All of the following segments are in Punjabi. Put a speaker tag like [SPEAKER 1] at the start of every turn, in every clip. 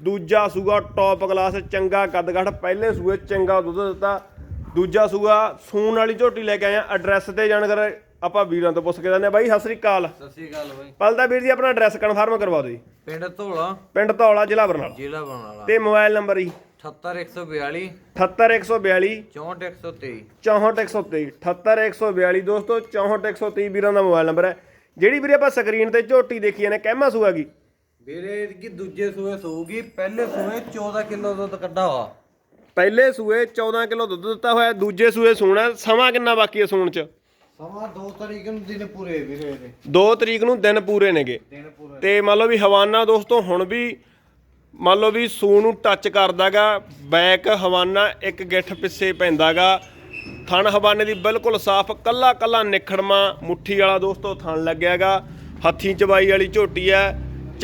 [SPEAKER 1] ਦੂਜਾ ਸੂਆ ਟੌਪ ਕਲਾਸ ਚੰਗਾ ਕੱਦਗੜ ਪਹਿਲੇ ਸੂਏ ਚੰਗਾ ਦੁੱਧ ਦਿੱਤਾ। ਦੂਜਾ ਸੂਆ ਸੂਣ ਵਾਲੀ ਝੋਟੀ ਲੈ ਕੇ ਆਏ ਆ। ਐਡਰੈਸ ਤੇ ਜਾਣਕਾਰੀ ਆਪਾਂ ਵੀਰਾਂ ਤੋਂ ਪੁੱਛ ਕੇ ਦਿੰਦੇ ਆ। ਬਾਈ ਸਤਿ ਸ੍ਰੀ ਅਕਾਲ।
[SPEAKER 2] ਸਤਿ ਸ਼੍ਰੀ ਅਕਾਲ ਬਾਈ।
[SPEAKER 1] ਪਲਦਾ ਵੀਰ ਜੀ ਆਪਣਾ ਐਡਰੈਸ ਕਨਫਰਮ ਕਰਵਾ ਦਿਓ ਜੀ।
[SPEAKER 2] ਪਿੰਡ ਧੋਲਾ।
[SPEAKER 1] ਪਿੰਡ ਧੌਲਾ ਜ਼ਿਲ੍ਹਾ ਬਰਨਾਲਾ।
[SPEAKER 2] ਜ਼ਿਲ੍ਹਾ ਬਰਨਾਲਾ।
[SPEAKER 1] ਤੇ ਮੋਬਾਈਲ ਨੰਬਰ ਜੀ?
[SPEAKER 2] 78142
[SPEAKER 1] 78142
[SPEAKER 2] 64123
[SPEAKER 1] 64123 78142 ਦੋਸਤੋ 64123 ਵੀਰਾਂ ਦਾ ਮੋਬਾਈਲ ਨੰਬਰ ਹੈ। ਜਿਹੜੀ ਵੀਰੇ ਆਪਾਂ ਸਕਰੀਨ ਤੇ ਝੋਟੀ ਦੇਖੀ ਨੇ ਕਹਿਮਾ ਸੂਆ ਗੀ
[SPEAKER 2] ਵੀਰੇ ਕੀ ਦੂਜੇ ਸੂਏ ਸੂਗੀ ਪਹਿਲੇ ਸੂਏ 14 ਕਿਲੋ ਦੁੱਧ ਕੱਢਾ ਵਾ।
[SPEAKER 1] ਪਹਿਲੇ ਸੂਏ 14 ਕਿਲੋ ਦੁੱਧ ਦਿੱਤਾ ਹੋਇਆ ਦੂਜੇ ਸੂਏ ਸੂਣਾ ਸਮਾਂ ਕਿੰਨਾ ਬਾਕੀ ਹੈ ਸੂਣ ਚ?
[SPEAKER 2] ਸਮਾਂ 2 ਤਰੀਕ ਨੂੰ ਦਿਨ ਪੂਰੇ ਵੀਰੇ ਦੇ
[SPEAKER 1] 2 ਤਰੀਕ ਨੂੰ ਦਿਨ ਪੂਰੇ ਨੇਗੇ।
[SPEAKER 2] ਦਿਨ ਪੂਰੇ।
[SPEAKER 1] ਤੇ ਮੰਨ ਲਓ ਵੀ ਹਵਾਨਾ ਦੋਸਤੋ ਹੁਣ ਵੀ ਮੰਨ ਲਓ ਵੀ ਸੂ ਨੂੰ ਟੱਚ ਕਰਦਾਗਾ ਬੈਕ ਹਵਾਨਾ ਇੱਕ ਗਿੱਠ ਪਿੱਛੇ ਪੈਂਦਾਗਾ। ਥਣ ਹਵਾਨੇ ਦੀ ਬਿਲਕੁਲ ਸਾਫ਼ ਕੱਲਾ ਕੱਲਾ ਨਿਖੜਮਾ ਮੁੱਠੀ ਵਾਲਾ ਦੋਸਤੋ ਥਣ ਲੱਗਿਆਗਾ। ਹੱਥੀ ਚਬਾਈ ਵਾਲੀ ਝੋਟੀ ਐ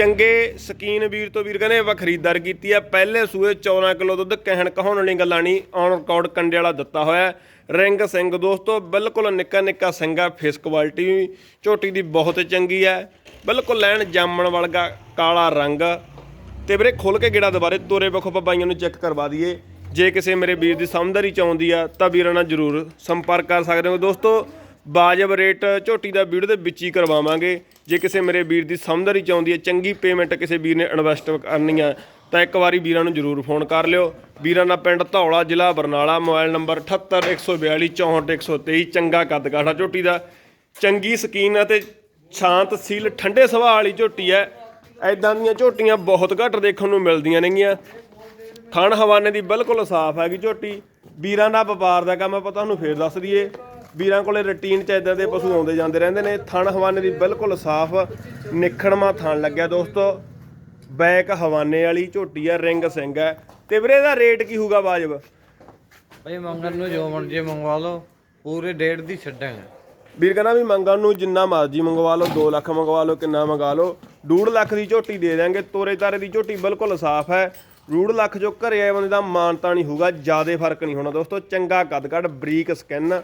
[SPEAKER 1] ਚੰਗੇ ਸਕੀਨ ਵੀਰ ਤੋਂ ਵੀਰ ਕਹਿੰਦੇ ਵਾ ਖਰੀਦਦਾਰ ਕੀਤੀ ਐ ਪਹਿਲੇ ਸੂਏ 14 ਕਿਲੋ ਦੁੱਧ ਕਹਿਣ ਕਹਾਉਣ ਵਾਲੀ ਗੱਲਾਂ ਨਹੀਂ ਔਨ ਰਿਕਾਰਡ ਕੰਡੇ ਵਾਲਾ ਦਿੱਤਾ ਹੋਇਆ ਰਿੰਗ ਸਿੰਘ ਦੋਸਤੋ, ਬਿਲਕੁਲ ਨਿੱਕਾ ਨਿੱਕਾ ਸਿੰਘਾ ਫੇਸ ਕੁਆਲਿਟੀ ਵੀ, ਝੋਟੀ ਦੀ ਬਹੁਤ ਚੰਗੀ ਹੈ ਬਿਲਕੁਲ ਲੈਣ ਜਾਮਣ ਵਰਗਾ ਕਾਲਾ ਰੰਗ। ਤੇ ਵੀਰੇ ਖੁੱਲ ਕੇ ਗੇੜਾ ਦੁਬਾਰੇ, ਤੋਰੇ ਬਖੋ ਬਾਈਆਂ ਨੂੰ ਚੈੱਕ ਕਰਵਾ ਦਈਏ। ਜੇ ਕਿਸੇ ਮੇਰੇ ਵੀਰ ਦੀ ਸਮਝਦਾਰੀ ਚ ਆਉਂਦੀ ਆ, ਤਾਂ ਵੀਰਾਂ ਨਾਲ ਜਰੂਰ ਸੰਪਰਕ ਕਰ ਸਕਦੇ ਹੋ। ਦੋਸਤੋ ਬਾਜਬ ਰੇਟ ਝੋਟੀ ਦਾ ਵੀਡੀਓ ਦੇ ਵਿੱਚ ਹੀ ਕਰਵਾਵਾਂਗੇ। ਜੇ ਕਿਸੇ ਮੇਰੇ ਵੀਰ ਦੀ ਸਮਝਦਾਰੀ ਚ ਆਉਂਦੀ ਹੈ, ਚੰਗੀ ਪੇਮੈਂਟ ਕਿਸੇ ਵੀਰ ਨੇ ਇਨਵੈਸਟ ਕਰਨੀ ਆ ਤਾਂ ਇੱਕ ਵਾਰੀ ਵੀਰਾਂ ਨੂੰ ਜਰੂਰ ਫੋਨ ਕਰ ਲਿਓ। ਵੀਰਾਂ ਦਾ ਪਿੰਡ ਧੌਲਾ, ਜ਼ਿਲ੍ਹਾ ਬਰਨਾਲਾ, ਮੋਬਾਈਲ ਨੰਬਰ 78142 64123 ਚੰਗਾ ਕੱਦ ਕਾਠਾ ਝੋਟੀ ਦਾ। ਚੰਗੀ ਸਕੀਨ ਅਤੇ ਸ਼ਾਂਤ ਸੀਲ, ਠੰਡੇ ਸੁਭਾਅ ਵਾਲੀ ਝੋਟੀ ਹੈ। ਐਦਾਂ ਦੀਆਂ ਝੋਟੀਆਂ ਬਹੁਤ ਘੱਟ ਦੇਖਣ ਨੂੰ ਮਿਲਦੀਆਂ ਨੇਗੀਆਂ। ਖਾਣ ਹਵਾਨੇ ਦੀ ਬਿਲਕੁਲ ਸਾਫ਼ ਹੈਗੀ ਝੋਟੀ। ਵੀਰਾਂ ਦਾ ਵਪਾਰ ਦਾ ਕੰਮ ਆਪਾਂ ਤੁਹਾਨੂੰ ਫੇਰ ਦੱਸ ਦਈਏ। ਵੀਰਾਂ ਕੋਲੇ ਰੁਟੀਨ ਚ ਇਦਾਂ ਦੇ ਪਸ਼ੂ ਆਉਂਦੇ ਜਾਂਦੇ ਰਹਿੰਦੇ ਨੇ। ਥਣ ਹਵਾਨੇ ਦੀ ਬਿਲਕੁਲ ਸਾਫ਼ ਨਿਖੜਮਾ ਥਣ ਲੱਗਿਆ ਦੋਸਤੋ। ਬੈਕ ਹਵਾਨੇ ਵਾਲੀ ਝੋਟੀ ਆ ਰਿੰਗ ਸਿੰਘ ਹੈ ਤੇ ਵੀਰੇ ਇਹਦਾ ਰੇਟ ਕੀ ਹੋਊਗਾ ਵਾਜਬ?
[SPEAKER 2] ਭਾਈ ਮੰਗਣ ਨੂੰ ਜੋ ਮਰਜ਼ੀ ਮੰਗਵਾ ਲਓ ਪੂਰੇ ਡੇਢ ਦੀ ਛੱਡਾਂਗੇ
[SPEAKER 1] ਵੀਰ ਕਹਿੰਦਾ ਵੀ ਮੰਗਣ ਨੂੰ ਜਿੰਨਾ ਮਰਜ਼ੀ ਮੰਗਵਾ ਲਓ 2 ਲੱਖ ਮੰਗਵਾ ਲਓ ਕਿੰਨਾ ਮੰਗਾ ਲਓ। 2.5 ਲੱਖ ਦੀ ਝੋਟੀ ਦੇ ਦਿਆਂਗੇ। ਤੋਰੇ ਤਾਰੇ ਦੀ ਝੋਟੀ ਬਿਲਕੁਲ ਸਾਫ਼ ਹੈ। 2.5 ਲੱਖ ਜੋ ਘਰੇ ਆਏ ਬੰਦੇ ਦਾ ਮਾਨਤਾ ਨਹੀਂ ਹੋਊਗਾ ਜਿਆਦੇ ਫ਼ਰਕ ਨਹੀਂ ਹੋਣਾ ਦੋਸਤੋ। ਚੰਗਾ ਕੱਦ ਕੱਦ ਬਰੀਕ ਸਕਿਨ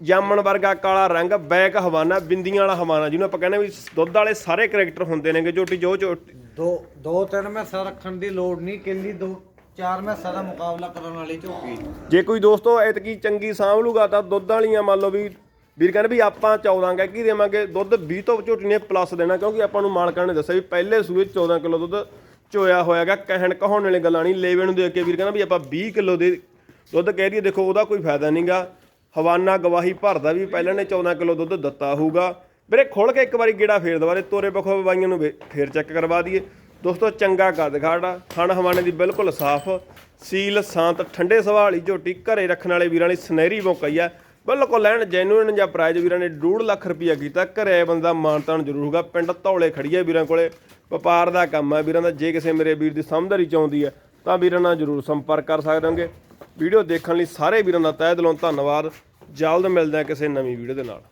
[SPEAKER 1] ਜਾਮਣ ਵਰਗਾ ਕਾਲਾ ਰੰਗ ਬੈਕ ਹਵਾਨਾ ਬਿੰਦੀਆਂ ਵਾਲਾ ਹਵਾਨਾ ਜਿਹਨੂੰ ਆਪਾਂ ਕਹਿੰਦੇ ਵੀ ਦੁੱਧ ਵਾਲੇ ਸਾਰੇ ਕਰੈਕਟਰ ਹੁੰਦੇ ਨੇਗੇ ਝੋਟੀ ਜੋ ਝੋਟੀ
[SPEAKER 2] ਦੋ ਦੋ ਤਿੰਨ ਮੈਸਾਂ ਰੱਖਣ ਦੀ ਲੋੜ ਨਹੀਂ ਕਿੱਲੀ ਦੋ ਚਾਰ ਮੈਸਾਂ ਦਾ ਮੁਕਾਬਲਾ ਕਰਨ ਵਾਲੀ ਝੋਕੀ
[SPEAKER 1] ਜੇ ਕੋਈ ਦੋਸਤੋ ਐਤਕੀ ਚੰਗੀ ਸਾਂਭ ਲੂਗਾ ਤਾਂ ਦੁੱਧ ਵਾਲੀਆਂ ਮੰਨ ਲਓ ਵੀ ਵੀਰ ਕਹਿੰਦੇ ਵੀ ਆਪਾਂ 14 ਕਹਿ ਕੀ ਦੇਵਾਂਗੇ ਦੁੱਧ 20 ਤੋਂ ਝੋਟੀ ਨੇ ਪਲੱਸ ਦੇਣਾ ਕਿਉਂਕਿ ਆਪਾਂ ਨੂੰ ਮਾਲਕਾਂ ਨੇ ਦੱਸਿਆ ਵੀ ਪਹਿਲੇ ਸੂਏ 'ਚ 14 ਕਿਲੋ ਦੁੱਧ ਚੋਇਆ ਹੋਇਆਗਾ ਕਹਿਣ ਕਹਾਉਣ ਵਾਲੀ ਗੱਲਾਂ ਨਹੀਂ ਲੇਵੇ ਨੂੰ ਦੇਖ ਕੇ ਵੀਰ ਕਹਿੰਦਾ ਵੀ ਆਪਾਂ 20 ਕਿਲੋ ਦੇ ਦੁੱਧ ਕਹਿ ਦਈਏ ਦੇਖੋ ਉਹਦਾ ਕੋਈ ਫਾਇਦਾ ਨਹੀਂਗਾ ਹਵਾਨਾ ਗਵਾਹੀ ਭਰਦਾ ਵੀ ਪਹਿਲਾਂ ਨੇ 14 ਕਿਲੋ ਦੁੱਧ ਦਿੱਤਾ ਹੋਊਗਾ। ਵੀਰੇ ਖੋਲ ਕੇ ਇੱਕ ਵਾਰੀ ਗੇੜਾ ਫੇਰ ਦਵਾਰੇ ਤੋਰੇ ਬਖੋ ਬਾਈਆਂ ਨੂੰ ਵੇ- ਫੇਰ ਚੈੱਕ ਕਰਵਾ ਦਈਏ। ਦੋਸਤੋ, ਚੰਗਾ ਕੱਦ ਖਾੜਾ ਥਣ ਹਵਾਨੇ ਦੀ ਬਿਲਕੁਲ ਸਾਫ਼। ਸੀਲ, ਸ਼ਾਂਤ, ਠੰਡੇ ਸੁਭਾਅ ਵਾਲੀ ਝੋਟੀ ਘਰੇ ਰੱਖਣ ਵਾਲੇ ਵੀਰਾਂ ਲਈ ਸੁਨਹਿਰੀ ਮੌਕਈ ਆ। ਬਿਲਕੁਲ ਲੈਣ ਜੈਨੂਇਨ ਜਾਂ ਪ੍ਰਾਈਜ਼ ਵੀਰਾਂ ਨੇ 2.5 ਲੱਖ ਰੁਪਈਆ ਕੀਤਾ। ਘਰੇ ਆਏ ਬੰਦਾ ਮਾਨਤਾਨ ਜ਼ਰੂਰ ਹੋਊਗਾ। ਪਿੰਡ ਧੌਲੇ ਖੜੀ ਹੈ ਵੀਰਾਂ ਕੋਲੇ। ਵਪਾਰ ਦਾ ਕੰਮ ਹੈ ਵੀਰਾਂ ਦਾ। ਜੇ ਕਿਸੇ ਮੇਰੇ ਵੀਰ ਦੀ ਸਮਝਦਾਰੀ ਚ ਆਉਂਦੀ ਹੈ ਤਾਂ ਵੀਰਾਂ ਨਾਲ ਜਰੂਰ ਸੰਪਰਕ ਕਰ ਸਕਦੇ ਹੋਗੇ ਵੀਡੀਓ ਦੇਖਣ ਲਈ ਸਾਰੇ ਵੀਰਾਂ ਦਾ ਤਹਿ ਦਿਲੋਂ ਧੰਨਵਾਦ। ਜਲਦ ਮਿਲਦੇ ਹਾਂ ਕਿਸੇ ਨਵੀਂ ਵੀਡੀਓ ਦੇ ਨਾਲ।